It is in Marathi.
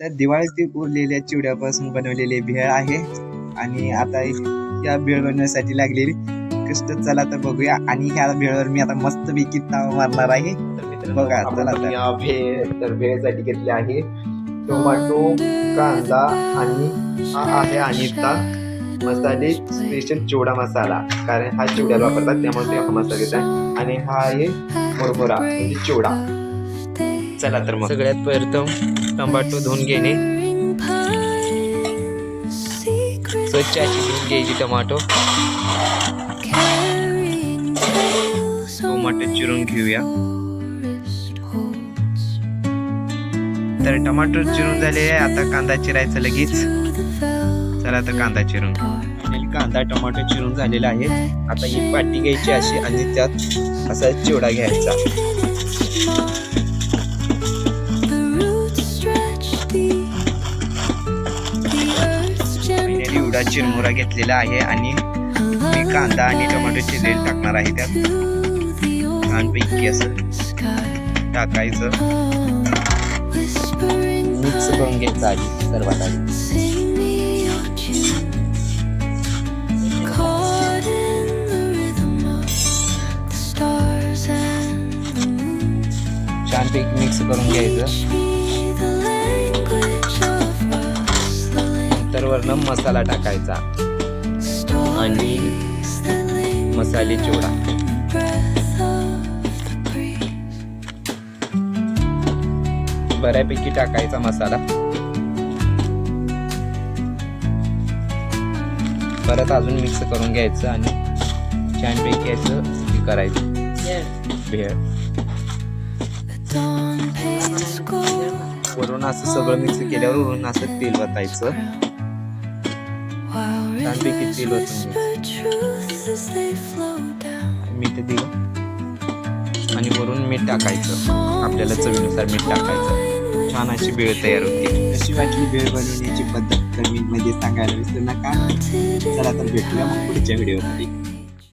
तर दिवाळीतील उरलेल्या चिवड्यापासून बनवलेली भेळ आहे. आणि आता या भेळ बनवण्यासाठी लागलेली कष्ट चला तर बघूया. आणि ह्या भेळवर मी आता मस्त पैकी ताव मारणार आहे. बघा, चला तर. भेळ तर भेळसाठी घेतले आहे टोमॅटो कांदा आणि हा आहे अनिता. मसाले स्पेशल चिवडा मसाला. कारण हा चिवड्याला वापरतात त्यामुळे ते हा मसाला घेत आहे आणि हा आहे मुरमुरा म्हणजे चिवडा. चला तर मग. सगळ्यात प्रथम टमाटो धुवून घेणे. स्वच्छ अशी धुवून घ्यायची टमाटो. टमाटो चिरून घेऊया. तर टमाटर चिरून झाले आता कांदा चिरायचा लगेच. चला तर कांदा चिरून घेऊ. कांदा टमाटो चिरून झालेला आहे आता ही पाटी घ्यायची अशी आणि त्यात असा चिवडा घ्यायचा. मी चिरमुरा घेतलेला आहे आणि मी कांदा आणि टोमॅटोची रेल टाकणार आहे त्यात. छानपैकी असं टाकायचं. मिक्स करून घ्यायचं आधी सर्वात आधी छानपैकी मिक्स करून घ्यायचं. नंतर वरनं मसाला टाकायचा. आणि मसाले चिवडा. बऱ्यापैकी टाकायचा मसाला. परत अजून मिक्स करून घ्यायचं आणि छानपैकी असं हे करायचं. भेळ. वरून असं सगळं मिक्स केल्यावर वरून असं तेल वतायचं. ओतून मीठ दिलं आणि वरून मीठ टाकायचं. आपल्याला चवीनुसार मीठ टाकायचं. छान अशी भेळ तयार होते. कशी वाटली भेळ बनवण्याची पद्धत कमेंटमध्ये सांगायला विसरू नका चला तर भेटूया मग पुढच्या व्हिडिओमध्ये.